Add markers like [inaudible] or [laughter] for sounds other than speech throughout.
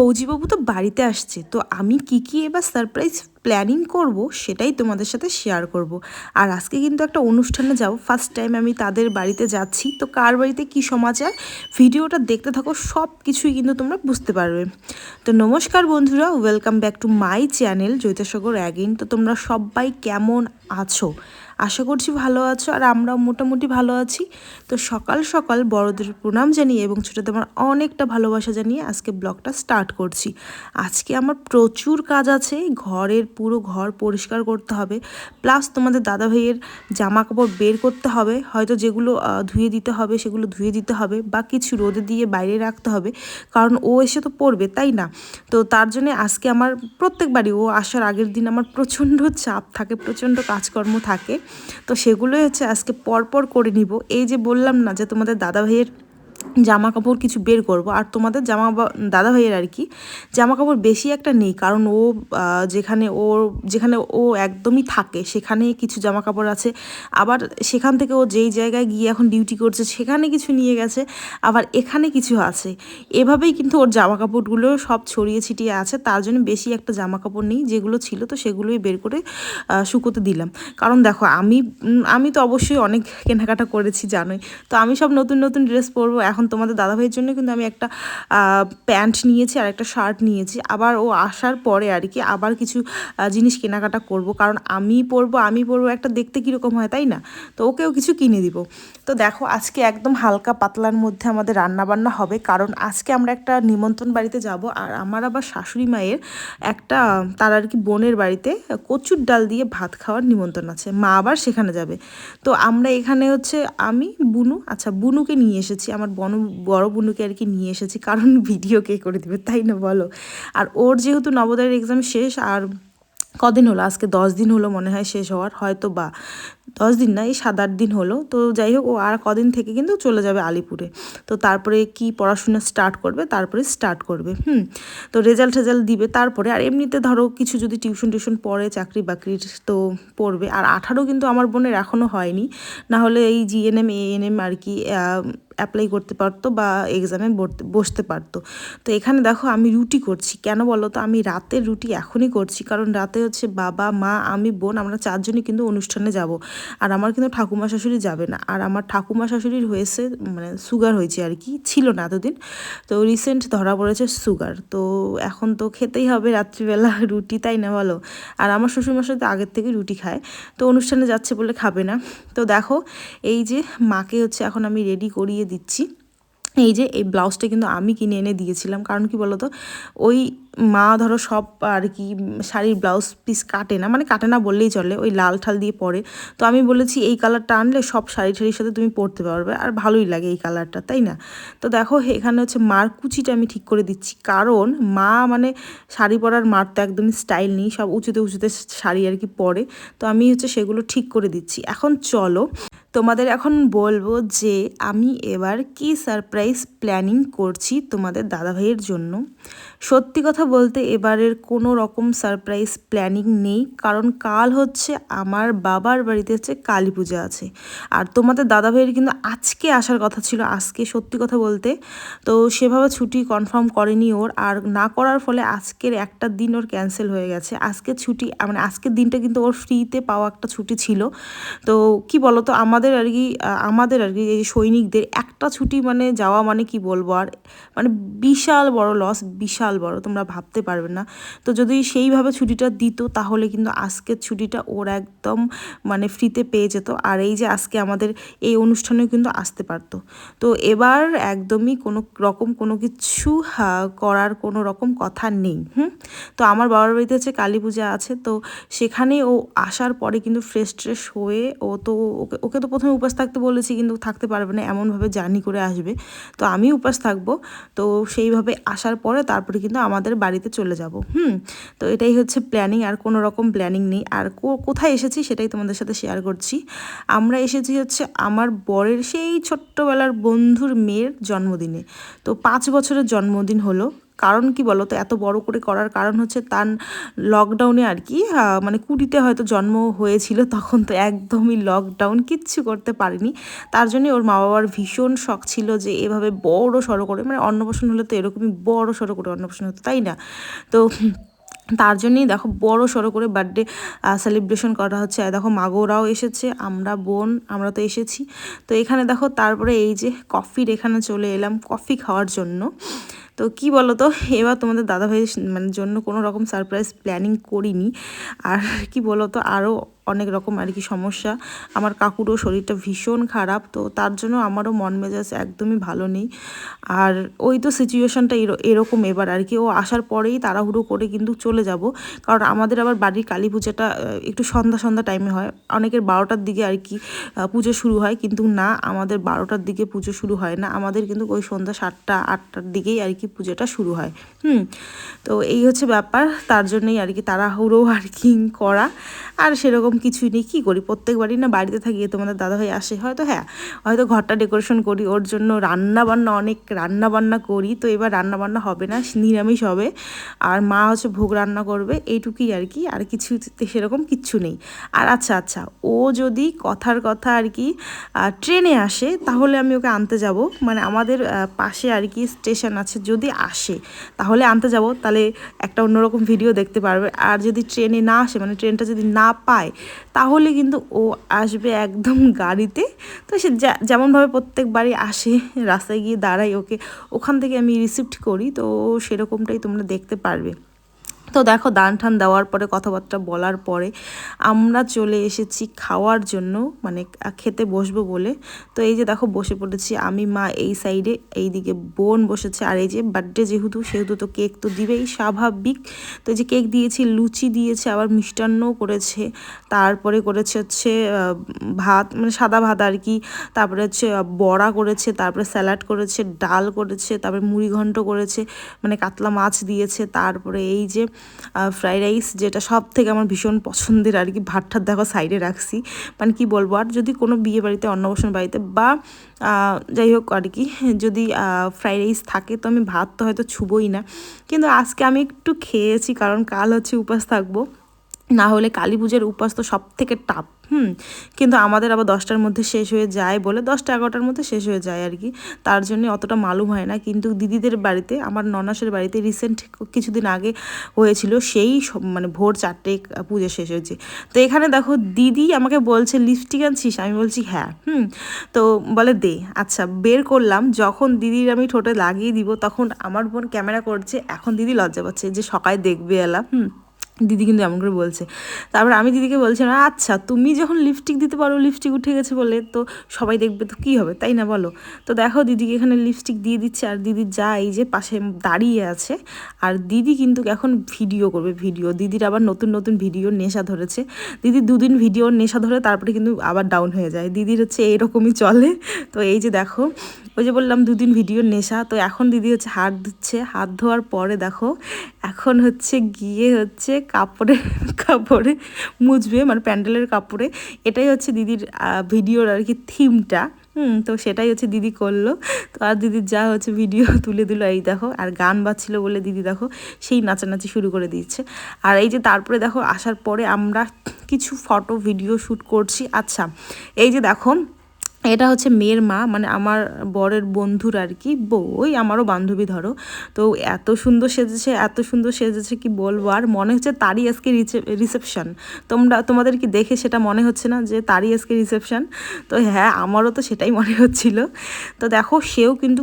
ফৌজিবাবু তো বাড়িতে আসছে তো আমি কি কি এবার সারপ্রাইজ প্ল্যানিং করব, সেটাই তোমাদের সাথে শেয়ার করব। আর আজকে কিন্তু একটা অনুষ্ঠানে যাব। ফার্স্ট টাইম আমি তাদের বাড়িতে যাচ্ছি। তো কার বাড়িতে কি সমাচার ভিডিওটা দেখতে থাকো সব কিছুই কিন্তু তোমরা বুঝতে পারবে। তো নমস্কার বন্ধুরা welcome back to my channel Joitasagar again তো তোমরা সবাই কেমন আছো? আশা করছি ভালো আছো, আর আমরাও মোটামুটি ভালো আছি। তো সকাল সকাল বড়দের প্রণাম জানিয়ে এবং ছোটোদের আমার অনেকটা ভালোবাসা জানিয়ে আজকে ব্লগটা স্টার্ট করছি। আজকে আমার প্রচুর কাজ আছে, ঘরের পুরো ঘর পরিষ্কার করতে হবে। প্লাস তোমাদের দাদা ভাইয়ের জামা কাপড় বের করতে হবে। হয়তো যেগুলো ধুয়ে দিতে হবে, সেগুলো ধুয়ে দিতে হবে বা কিছু রোদে দিয়ে বাইরে রাখতে হবে। কারণ ও এসে তো পড়বে, তাই না? তো তার জন্য আজকে আমার প্রত্যেকবারই, ও আসার আগের দিন আমার প্রচণ্ড চাপ থাকে, প্রচণ্ড কাজকর্ম থাকে। তো সেগুলোই হচ্ছে আজকে পরপর করে নিব। এই যে বললাম না যে তোমাদের দাদা ভাইয়ের জামা কাপড় কিছু বের করব। আর তোমাদের জামা দাদা ভাইয়ের আর কি জামা কাপড় বেশি একটা নেই, কারণ ও যেখানে ওর যেখানে ও একদমই থাকে, সেখানে কিছু জামা কাপড় আছে। আবার সেখান থেকে ও যেই জায়গায় গিয়ে এখন ডিউটি করছে, সেখানে কিছু নিয়ে গেছে, আবার এখানে কিছু আছে। এভাবেই কিন্তু ওর জামা কাপড়গুলো সব ছড়িয়ে ছিটিয়ে আছে, তার জন্য বেশি একটা জামা কাপড় নেই, যেগুলো ছিল তো সেগুলোই বের করে শুকোতে দিলাম। কারণ দেখো, আমি আমি তো অবশ্যই অনেক কেনাকাটা করেছি, জানোই। তো আমি সব নতুন নতুন ড্রেস পরবো এখন তোমাদের দাদাভাইয়ের জন্য কিন্তু আমি একটা প্যান্ট নিয়েছি আর একটা শার্ট নিয়েছি। আবার ও আসার পরে আর কি আবার কিছু জিনিস কেনাকাটা করব। কারণ আমি পরবো আমি পরবো একটা দেখতে কীরকম হয়, তাই না? তো ওকেও কিছু কিনে দিব। তো দেখো, আজকে একদম হালকা পাতলার মধ্যে আমাদের রান্নাবান্না হবে। কারণ আজকে আমরা একটা নিমন্ত্রণ বাড়িতে যাব আর আমার আবার শাশুড়ি মায়ের একটা, তার আর কি বোনের বাড়িতে কচুর ডাল দিয়ে ভাত খাওয়ার নিমন্ত্রণ আছে। মা আবার সেখানে যাবে। তো আমরা এখানে হচ্ছে আমি, বুনু আচ্ছা বুনুকে নিয়ে এসেছি, আমার বন, বড় বুনুকে আর কি নিয়ে এসেছি, কারণ ভিডিও কে করে দেবে, তাই না বলো? আর ওর যেহেতু নবোদয়ের এক্সাম শেষ, আর কদিন হলো? আজকে দশ দিন হলো মনে হয় শেষ হওয়ার, হয়তো বা দশ দিন না, এই সাত আট দিন হলো। তো যাই হোক, ও আর কদিন থেকে কিন্তু চলে যাবে আলিপুরে। তো তারপরে কি পড়াশোনা স্টার্ট করবে? তারপরে স্টার্ট করবে, হুম? তো রেজাল্ট টেজাল্ট দিবে তারপরে। আর এমনিতে ধরো কিছু যদি টিউশন টিউশন পড়ে, চাকরি বাকরির তো পড়বে। আর আঠারো কিন্তু আমার বোনের এখনও হয়নি। না হলে এই জিএনএম এএনএম আর কি অ্যাপ্লাই করতে পারতো বা এক্সামে বসতে পারতো। তো এখানে দেখো আমি রুটি করছি। কেন বলো তো? আমি রাতের রুটি এখনই করছি। কারণ রাতে হচ্ছে বাবা, মা, আমি, বোন আমরা চারজনই কিন্তু অনুষ্ঠানে যাব। আর আমার কিন্তু ঠাকুমা শাশুড়ি যাবে না। আর আমার ঠাকুমা শাশুড়ির হয়েছে মানে সুগার হয়েছে আর কি। ছিল না এতদিন। তো রিসেন্ট ধরা পড়েছে সুগার তো এখন তো খেতেই হবে রাত্রিবেলা রুটি, তাই না বলো? আর আমার শ্বশুরমশাই তো আগের থেকে রুটি খায়। তো অনুষ্ঠানে যাচ্ছে বলে খাবে না। তো দেখো, এই যে মাকে হচ্ছে এখন আমি রেডি করিয়ে দিচ্ছি। এই যে এই ব্লাউজটা কিন্তু আমি কিনে এনে দিয়েছিলাম। কারণ কি বলতো? ওই মা ধরো সব আর কি শাড়ির ব্লাউজ পিস কাটে না মানে কাটে না বললেই চলে, ওই লাল ঠাল দিয়ে পরে। তো আমি বলেছি, এই কালারটা আনলে সব শাড়ি ঠাড়ির সাথে তুমি পরতে পারবে, আর ভালোই লাগে এই কালারটা তাই না? তো দেখো, এখানে হচ্ছে মার কুচিটা আমি ঠিক করে দিচ্ছি, কারণ মা মানে শাড়ি পরার মার তো একদমই স্টাইল নেই, সব উঁচুতে উঁচুতে শাড়ি আর কি পরে, তো আমি হচ্ছে সেগুলো ঠিক করে দিচ্ছি। এখন চলো, তোমাদের এখন বলব যে আমি এবার কি সারপ্রাইজ প্ল্যানিং করছি তোমাদের দাদাভাইয়ের জন্য। সত্যি কথা বলতে এবারের কোনো রকম সারপ্রাইজ প্ল্যানিং নেই, কারণ কাল হচ্ছে আমার বাবার বাড়িতে হচ্ছে কালী পূজা আছে। আর তোমাদের দাদা ভাইয়ের কিন্তু আজকে আসার কথা ছিল, আজকে সত্যি কথা বলতে। তো সেভাবে ছুটি কনফার্ম করেনি ওর, আর না করার ফলে আজকের একটা দিন ওর ক্যান্সেল হয়ে গেছে। আজকে ছুটি মানে আজকের দিনটা কিন্তু ওর ফ্রিতে পাওয়া একটা ছুটি ছিল। তো কি বলো তো আমাদের আর কি আমাদের আর কি এই সৈনিকদের একটা ছুটি মানে যাওয়া মানে কি বলব, আর মানে বিশাল বড় লস বিশাল বড়। তোমরা ভাবতে পারবে না। তো যদি সেইভাবে ছুটিটা দিত, তাহলে কিন্তু আজকের ছুটিটা ওর একদম মানে ফ্রিতে পেয়ে যেত। আর এই যে আজকে আমাদের এই অনুষ্ঠানেও কিন্তু আসতে পারতো। তো এবার একদমই কোনো রকম কোনো কিছু করার কোনো রকম কথা নেই, হুম? তো আমার বাবার বাড়িতে হচ্ছে কালী পূজা আছে। তো সেখানে ও আসার পরে কিন্তু ফ্রেশ ট্রেশ হয়ে ও তো ওকে ওকে তো প্রথমে উপাস থাকতে বলেছি, কিন্তু থাকতে পারবে না, এমনভাবে জার্নি করে আসবে। তো আমি উপাস থাকব। তো সেইভাবে আসার পরে তারপরে কিন্তু আমাদের বাড়িতে চলে যাব। হুম? তো এটাই হচ্ছে প্ল্যানিং আর কোনো রকম প্ল্যানিং নেই। আর কোথায় এসেছি সেটাই তোমাদের সাথে শেয়ার করছি। আমরা এসেছি হচ্ছে আমার বরের সেই ছোট্টবেলার বন্ধুর মেয়ের জন্মদিনে। তো পাঁচ বছরের জন্মদিন হলো। কারণ কি বলো তো এত বড় করে করার কারণ হচ্ছে তার লকডাউনে আর কি মানে কুড়িতে হয়তো জন্ম হয়েছিল, তখন তো একদমই লকডাউন কিচ্ছু করতে পারিনি। তার জন্য ওর মা বাবার ভীষণ শখ ছিল যে এভাবে বড় সড়ো করে মানে অন্নপ্রাশন হলে তো এরকমই বড় সড়ো করে অন্নপ্রাশন হতো, তাই না? তো তার জন্যই দেখো বড় সড়ো করে বার্থডে সেলিব্রেশন করা হচ্ছে। আর দেখো মাগোরাও এসেছে, আমরা বোন, আমরা তো এসেছি। তো এখানে দেখো তারপরে এই যে কফির এখানে চলে এলাম কফি খাওয়ার জন্য। তো কি বলো তো এবার তোমাদের দাদাভাইয়ের মানে জন্য কোনো রকম সারপ্রাইজ প্ল্যানিং করিনি। আর কি বলো তো আরও অনেক রকম আর কি সমস্যা। আমার কাকুরও শরীরটা ভীষণ খারাপ, তো তার জন্য আমারও মন মেজাজ একদমই ভালো নেই। আর ওই তো সিচুয়েশনটা এরকম এবার আর কি। ও আসার পরেই তাড়াহুড়ো করে কিন্তু চলে যাব। কারণ আমাদের আবার বাড়ির কালী পূজাটা একটু সন্ধ্যা সন্ধ্যা টাইমে হয়। অনেকের বারোটার দিকে আর কি পুজো শুরু হয়। কিন্তু না, আমাদের বারোটার দিকে পুজো শুরু হয় না। আমাদের কিন্তু ওই সন্ধ্যা সাতটা, আটটার দিকেই আর কি পুজোটা শুরু হয়। হুম, তো এই হচ্ছে ব্যাপার। তার জন্যই আর কি তাড়াহুড়ো আর কি করা। আর সেরকম কিছুই নেই, কী করি? প্রত্যেকবারই না বাড়িতে থাকি তোমাদের দাদা দাদাভাই আসে। হয়তো হ্যাঁ হয়তো ঘরটা ডেকোরেশন করি, ওর জন্য রান্না বান্না অনেক রান্না বান্না করি, তো এবার রান্না বান্না হবে না, নিরামিষ হবে। আর মা হচ্ছে ভোগ রান্না করবে, এইটুকুই আর কি, আর কিছু সেরকম কিচ্ছু নেই। আর আচ্ছা আচ্ছা ও যদি কথার কথা আর কি ট্রেনে আসে, তাহলে আমি ওকে আনতে যাব। মানে আমাদের পাশে আর কি স্টেশন আছে, যদি আসে, তাহলে আনতে যাব। তাহলে একটা অন্যরকম ভিডিও দেখতে পারবে। আর যদি ট্রেনে না আসে মানে ট্রেনটা যদি না পায় তাহলে কিন্তু ও আসবে একদম গাড়িতে। তো সে যেমনভাবে প্রত্যেকবারই আসে, রাস্তায় গিয়ে দাঁড়াই ওকে, ওখান থেকে আমি রিসিপ্ট করি, তো সেরকমটাই তোমরা দেখতে পারবে। তো দেখো দান ঠান দেওয়ার পরে কথাবার্তা বলার পরে আমরা চলে এসেছি খাওয়ার জন্য মানে খেতে বসবো বলে। তো এই যে দেখো বসে পড়েছি আমি, মা এই সাইডে, এইদিকে বোন বসেছে আর এই যে বার্থডে যেহেতু, সেহেতু তো কেক তো দিবেই স্বাভাবিক। তো এই যে কেক দিয়েছি, লুচি দিয়েছে, আবার মিষ্টান্নও করেছে। তারপরে করেছে হচ্ছে ভাত মানে সাদা ভাত আর কি। তারপরে হচ্ছে বড়া করেছে, তারপরে স্যালাড করেছে, ডাল করেছে, তারপরে মুড়ি ঘন্ট করেছে মানে কাতলা মাছ দিয়েছে। তারপরে এই যে ফ্রাইড রাইস যেটা সব থেকে আমার ভীষণ পছন্দের আর কি ভাত ঠাত দেখো সাইডে রাখছি। মানে কি বলব, আর যদি কোনো বিয়ে বাড়িতে, অন্নপ্রাশন বাড়িতে বা যাই হোক আর কি, যদি ফ্রাইড রাইস থাকে তো আমি ভাত তো হয়তো ছুবোই না। কিন্তু আজকে আমি একটু খেয়েছি, কারণ কাল হচ্ছে উপাস থাকব। না হলে কালী পুজোর উপাস তো সব থেকে টাপ হুম? কিন্তু আমাদের আবার দশটার মধ্যে শেষ হয়ে যায় বলে দশটা এগারোটার মধ্যে শেষ হয়ে যায় আর কি। তার জন্য অতটা মালুম হয় না। কিন্তু দিদিদের বাড়িতে, আমার ননাসের বাড়িতে রিসেন্ট কিছুদিন আগে হয়েছিল, সেই মানে ভোর চারটে পুজো শেষ হয়েছে। তো এখানে দেখো দিদি আমাকে বলছে লিপস্টিক আনছিস? আমি বলছি হ্যাঁ। হুম? তো বলে, দে। আচ্ছা বের করলাম। যখন দিদির আমি ঠোঁটে লাগিয়ে দিব, তখন আমার বোন ক্যামেরা করছে। এখন দিদি লজ্জা পাচ্ছে যে সকালে দেখবে এলা, হুম? দিদি কিন্তু এমন করে বলছে। তারপর আমি দিদিকে বলছিলাম আচ্ছা তুমি যখন লিপস্টিক দিতে পারো লিপস্টিক উঠে গেছে বলে, তো সবাই দেখবে তো কী হবে, তাই না বলো? তো দেখো, দিদিকে এখানে লিপস্টিক দিয়ে দিচ্ছে, আর দিদি যা এই যে পাশে দাঁড়িয়ে আছে, আর দিদি কিন্তু এখন ভিডিও করবে ভিডিও দিদির আবার নতুন নতুন ভিডিও নেশা ধরেছে। দিদি দুদিন ভিডিও নেশা ধরে তারপরে কিন্তু আবার ডাউন হয়ে যায়। দিদির হচ্ছে এইরকমই চলে। তো এই যে দেখো ওই যে বললাম দুদিন ভিডিওর নেশা, তো এখন দিদি হচ্ছে হাত ধুচ্ছে। হাত ধোয়ার পরে দেখো, এখন হচ্ছে গিয়ে হচ্ছে কাপড়ে কাপড়ে মুছবে মানে প্যান্ডেলের কাপড়ে। এটাই হচ্ছে দিদির ভিডিওর আর কি থিমটা। হুম, তো সেটাই হচ্ছে দিদি করল। তো আর দিদির যা হচ্ছে ভিডিও [laughs] তুলে দিল, এই দেখো, আর গান বাজছিল বলে দিদি দেখো সেই নাচানাচি শুরু করে দিচ্ছে আর এই যে তারপরে দেখো, আসার পরে আমরা কিছু ফটো ভিডিও শ্যুট করছি। আচ্ছা এই যে দেখো এটা হচ্ছে মেয়ের মা মানে আমার বরের বন্ধুর আর কি বউ ওই আমারও বান্ধবী ধরো। তো এত সুন্দর সেজেছে, এত সুন্দর সেজেছে কি বলব? আর মনে হচ্ছে তারই আজকে রিসেপশন। তোমরা, তোমাদের কি দেখে সেটা মনে হচ্ছে না যে তারই আজকে রিসেপশন? তো হ্যাঁ আমারও তো সেটাই মনে হচ্ছিল। তো দেখো, সেও কিন্তু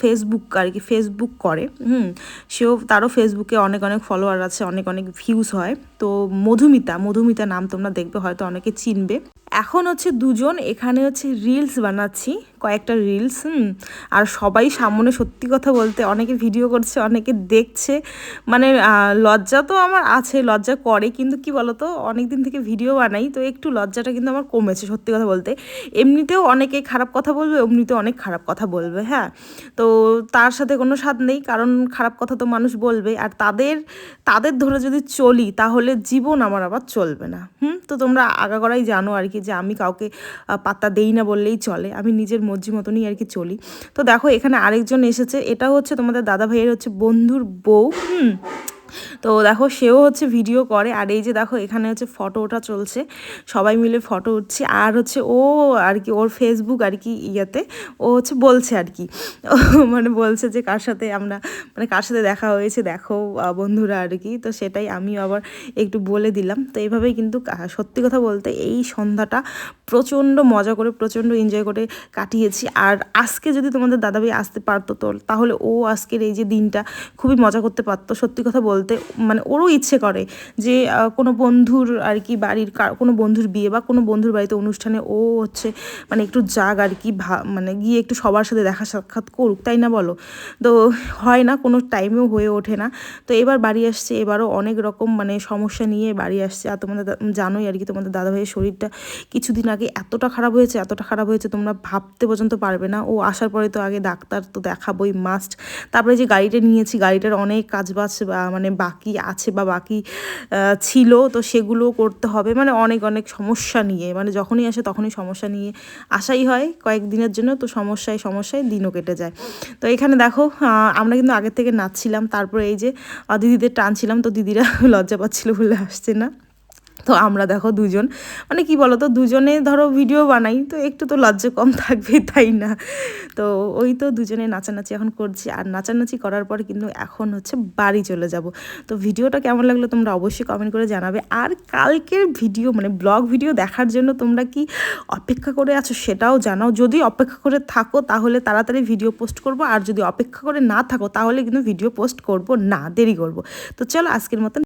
ফেসবুক আর কি ফেসবুক করে, হুম? সেও, তারও ফেসবুকে অনেক অনেক ফলোয়ার আছে, অনেক অনেক ভিউজ হয়। তো মধুমিতা মধুমিতা নাম তোমরা দেখবে, হয়তো অনেকে চিনবে। এখন হচ্ছে দুজন, এখানে হচ্ছে রিলস বানাচ্ছি। কয়েকটা রিলস আর সবাই সামনে সত্যি কথা বলতে অনেকে ভিডিও করছে, অনেকে দেখছে। মানে লজ্জা তো আমার আছে, লজ্জা করে, কিন্তু কি বলতো অনেক দিন থেকে ভিডিও বানাই, তো একটু লজ্জাটা কিন্তু আমার কমেছে সত্যি কথা বলতে। এমনিতেও অনেকে খারাপ কথা বলবে এমনিতেও অনেক খারাপ কথা বলবে হ্যাঁ। তো তার সাথে কোনো স্বাদ নেই, কারণ খারাপ কথা তো মানুষ বলবে, আর তাদের তাদের ধরে যদি চলি, তাহলে জীবন আমার আবার চলবে না, হুম। তো তোমরা আগাগোড়াই জানো আর কি, যে আমি কাউকে পাত্তা দেই না বললেই চলে, আমি নিজের মর্জি মতনই আর কি চলি। তো দেখো এখানে আরেকজন এসেছে, এটা হচ্ছে তোমাদের দাদা ভাইয়ের হচ্ছে বন্ধুর বউ। হুম তো দেখো সেও হচ্ছে ভিডিও করে, আর এই যে দেখো এখানে হচ্ছে ফটো ওটা চলছে। সবাই মিলে ফটো উঠছে, আর হচ্ছে ও আর কি ওর ফেসবুক আর কি ইয়েতে ও হচ্ছে বলছে আর কি। মানে বলছে যে কার সাথে আমরা মানে কার সাথে দেখা হয়েছে দেখো বন্ধুরা আর কি। তো সেটাই আমিও আবার একটু বলে দিলাম। তো এইভাবেই কিন্তু সত্যি কথা বলতে এই সন্ধ্যাটা প্রচণ্ড মজা করে, প্রচণ্ড এনজয় করে কাটিয়েছি। আর আজকে যদি তোমাদের দাদাভাই আসতে পারতো তো, তাহলে ও আজকের এই যে দিনটা খুবই মজা করতে পারতো। সত্যি কথা বলতে মানে ওরও ইচ্ছে করে যে কোনো বন্ধুর আর কি বাড়ির কোনো বন্ধুর বিয়ে বা কোনো বন্ধুর বাড়িতে অনুষ্ঠানে ও হচ্ছে মানে একটু যাক আর কি মানে গিয়ে একটু সবার সাথে দেখা সাক্ষাৎ করুক, তাই না বলো? তো হয় না, কোনো টাইমেও হয়ে ওঠে না। তো এবার বাড়ি আসছে, এবারও অনেক রকম মানে সমস্যা নিয়ে বাড়ি আসছে। আর তোমাদের জানোই আর কি তোমাদের দাদাভাইয়ের শরীরটা কিছুদিন আগে এতটা খারাপ হয়েছে, এতটা খারাপ হয়েছে, তোমরা ভাবতে পর্যন্ত পারবে না। ও আসার পরে তো আগে ডাক্তার তো দেখাবোই মাস্ট তারপরে যে গাড়িটা নিয়েছি, গাড়িটার অনেক কাজবাজ বা মানে বাকি আছে বা বাকি ছিল, তো সেগুলো করতে হবে। মানে অনেক অনেক সমস্যা নিয়ে। মানে যখনই আসে তখনই সমস্যা নিয়ে আসাই হয়। কয়েকদিনের জন্য তো সমস্যায় সমস্যায় দিনও কেটে যায়। তো এখানে দেখো আমরা কিন্তু আগের থেকে নাচছিলাম। তারপরে এই যে দিদিদের টানছিলাম তো দিদিরা [laughs] লজ্জা পাচ্ছিল বলে আসছে না। তো আমরা দেখো দুজন মানে কি বলো তো দুজনে ধরো ভিডিও বানাই, তো একটু তো লজ্জা কম থাকবে, তাই না? তো ওই তো দুজনে নাচানাচি এখন করছি, আর নাচানাচি করার পর কিন্তু এখন হচ্ছে বাড়ি চলে যাব। তো ভিডিওটা কেমন লাগল তোমরা অবশ্যই কমেন্ট করে জানাবে। আর কালকের ভিডিও মানে ব্লগ ভিডিও দেখার জন্য তোমরা কি অপেক্ষা করে আছো সেটাও জানাও। যদি অপেক্ষা করে থাকো, তাহলে তাড়াতাড়ি ভিডিও পোস্ট করব, আর যদি অপেক্ষা করে না থাকো, তাহলে কিন্তু ভিডিও পোস্ট করব না, দেরি করব। তো চলো আজকের মতন